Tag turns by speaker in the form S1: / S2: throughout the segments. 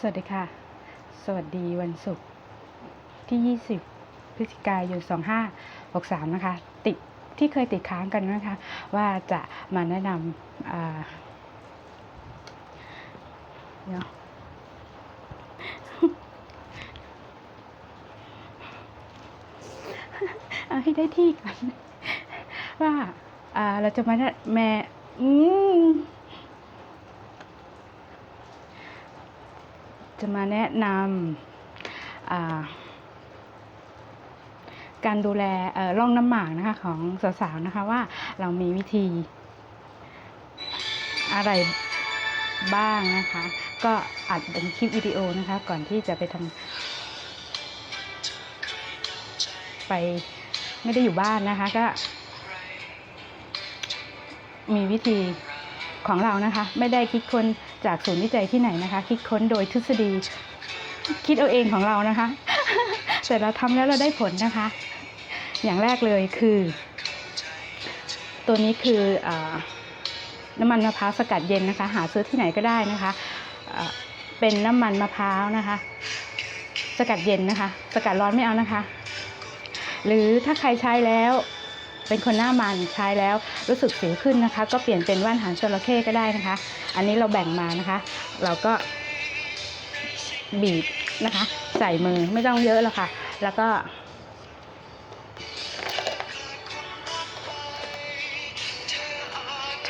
S1: สวัสดีค่ะ สวัสดีวันศุกร์ที่ 20 พฤศจิกายน 2563 นะคะ ติดที่เคยติดค้างกันนะคะ ว่าจะมาแนะนำอ่าเดี๋ยวเอาให้ได้ที่ก่อนว่าเราจะมาแนะแม่อืม จะมาแนะนำการดูแลร่องน้ำหมากนะคะของสาวๆนะคะว่าเรามีวิธี อะไรบ้างนะคะ ก็อัดเป็นคลิปวิดีโอนะคะ ก่อนที่จะไปทำไปไม่ได้อยู่บ้านนะคะก็มีวิธี ของเรานะคะ ไม่ได้คิดค้นจากศูนย์วิจัยที่ไหนนะคะ คิดค้นโดยทฤษฎี คิดเอาเองของเรานะคะ แต่เราทำแล้วเราได้ผลนะคะ อย่างแรกเลยคือ ตัวนี้คืออน้ำมันมะพร้าวสกัดเย็นนะคะ หาซื้อที่ไหนก็ได้นะคะเป็นน้ำมันมะพร้าวนะคะ สกัดเย็นนะคะ สกัดร้อนไม่เอานะคะ หรือถ้าใครใช้แล้ว เป็นคนหน้ามันใช้แล้วรู้สึกสิวขึ้นนะคะ ก็เปลี่ยนเป็นว่านหางจระเข้ก็ได้นะคะ อันนี้เราแบ่งมานะคะ เราก็บีบนะคะ ใส่มือไม่ต้องเยอะหรอกค่ะ แล้วก็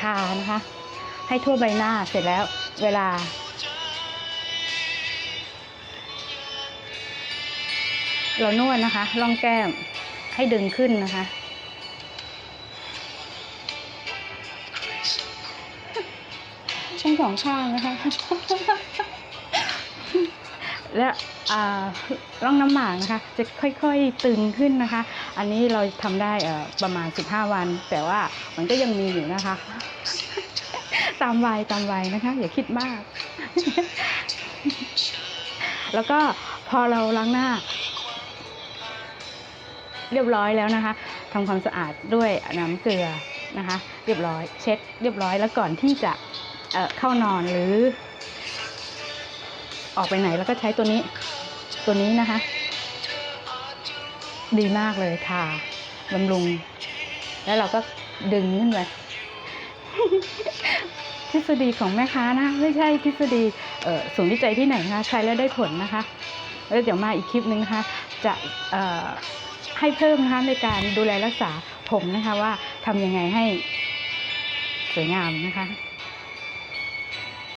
S1: ทานะคะ ให้ทั่วใบหน้าเสร็จแล้วเวลา เรานวดนะคะร่องแก้มให้ดึงขึ้นนะคะ ทั้งสองข้างนะคะ และอ่าร่องน้ำหมากนะคะ จะค่อยๆตึงขึ้นนะคะ อันนี้เราทำได้ประมาณ 15 วัน แต่ว่ามันก็ยังมีอยู่นะคะ ตามวัยตามวัยนะคะ อย่าคิดมาก แล้วก็พอเราล้างหน้า เรียบร้อยแล้วนะคะทำความสะอาดด้วยน้ำเกลือนะคะ เรียบร้อย เช็ด เรียบร้อยแล้วก่อนที่จะ เข้านอนหรือ ออกไปไหนแล้วก็ใช้ตัวนี้ ตัวนี้นะคะ ดีมากเลยทาบำรุง แล้วเราก็ดึงขึ้นไปทฤษฎีของแม่ค้านะ ไม่ใช่ทฤษฎีเอ่อศูนย์วิจัยที่ไหนนะคะใช้แล้วได้ผลนะคะ แล้วเดี๋ยวมาอีกคลิปนึงนะคะ จะเออให้เพิ่มนะคะในการดูแลรักษาผมนะคะว่าทำยังไงให้สวยงามนะคะ